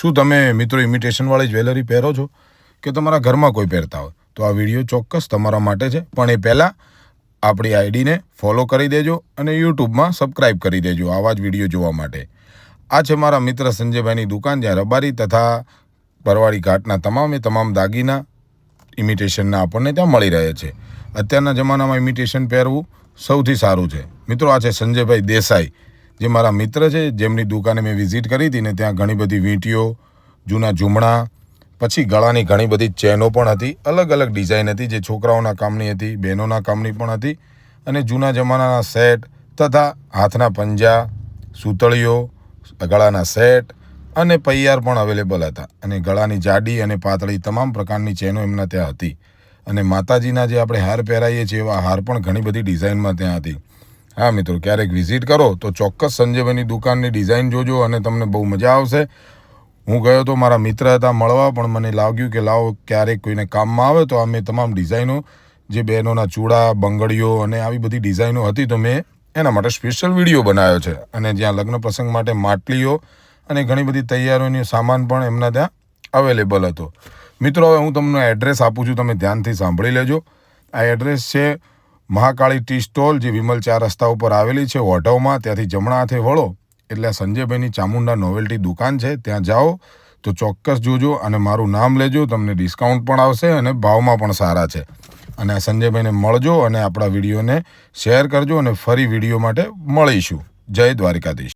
શું તમે મિત્રો ઇમિટેશનવાળી જ્વેલરી પહેરો છો? કે તમારા ઘરમાં કોઈ પહેરતા હોય? તો આ વીડિયો ચોક્કસ તમારા માટે છે. પણ એ પહેલાં આપણી આઈડીને ફોલો કરી દેજો અને યુટ્યુબમાં સબસ્ક્રાઇબ કરી દેજો આવા જ વીડિયો જોવા માટે. આ છે મારા મિત્ર સંજયભાઈની દુકાન જ્યાં રબારી તથા પરવાળી ઘાટના તમામે તમામ દાગીના ઇમિટેશનના આપણને ત્યાં મળી રહે છે. અત્યારના જમાનામાં ઇમિટેશન પહેરવું સૌથી સારું છે. મિત્રો આ છે સંજયભાઈ દેસાઈ. જે મારા મિત્ર છે, જેમની દુકાને મેં વિઝિટ કરી હતી ને ત્યાં ઘણી બધી વીંટીઓ, જૂના ઝૂમણા, પછી ગળાની ઘણી બધી ચેનો પણ હતી, અલગ અલગ ડિઝાઇન હતી, જે છોકરાઓના કામની હતી, બહેનોના કામની પણ હતી, અને જૂના જમાનાના સેટ તથા હાથના પંજા, સૂતળીઓ, ગળાના સેટ અને પૈયાર પણ અવેલેબલ હતા. અને ગળાની જાડી અને પાતળી તમામ પ્રકારની ચેનો એમના ત્યાં હતી. અને માતાજીના જે આપણે હાર પહેરાવીએ છીએ, એવા હાર પણ ઘણી બધી ડિઝાઇનમાં ત્યાં હતી. હા, મિત્રો, ક્યારેક વિઝિટ કરો તો ચોક્કસ સંજયભાઈની દુકાનની ડિઝાઇન જોજો અને તમને બહુ મજા આવશે. હું ગયો તો મારા મિત્ર હતા મળવા, પણ મને લાગ્યું કે લાવો ક્યારેક કોઈને કામમાં આવે તો અમે તમામ ડિઝાઇનો જે બહેનોના ચૂડા, બંગડીઓ અને આવી બધી ડિઝાઇનો હતી તો મેં એના માટે સ્પેશિયલ વીડિયો બનાવ્યો છે. અને જ્યાં લગ્ન પ્રસંગ માટે માટલીઓ અને ઘણી બધી તૈયારીઓની સામાન પણ એમના ત્યાં અવેલેબલ હતો. મિત્રો, હવે હું તમને એડ્રેસ આપું છું, તમે ધ્યાનથી સાંભળી લેજો. આ એડ્રેસ છે મહાકાળી ટી સ્ટોલ જે વિમલ ચાર રસ્તા ઉપર આવેલી છે ઓઢવમાં, ત્યાંથી જમણા હાથે વળો. એટલે સંજયભાઈની ચામુંડા નોવેલ્ટી દુકાન છે, ત્યાં જાઓ. તો ચોક્કસ જોજો અને મારું નામ લેજો, તમને ડિસ્કાઉન્ટ પણ આવશે અને ભાવમાં પણ સારા છે. અને આ સંજયભાઈને મળજો અને આપણા વિડીયોને શેર કરજો અને ફરી વીડિયો માટે મળીશું. જય દ્વારિકાધીશ.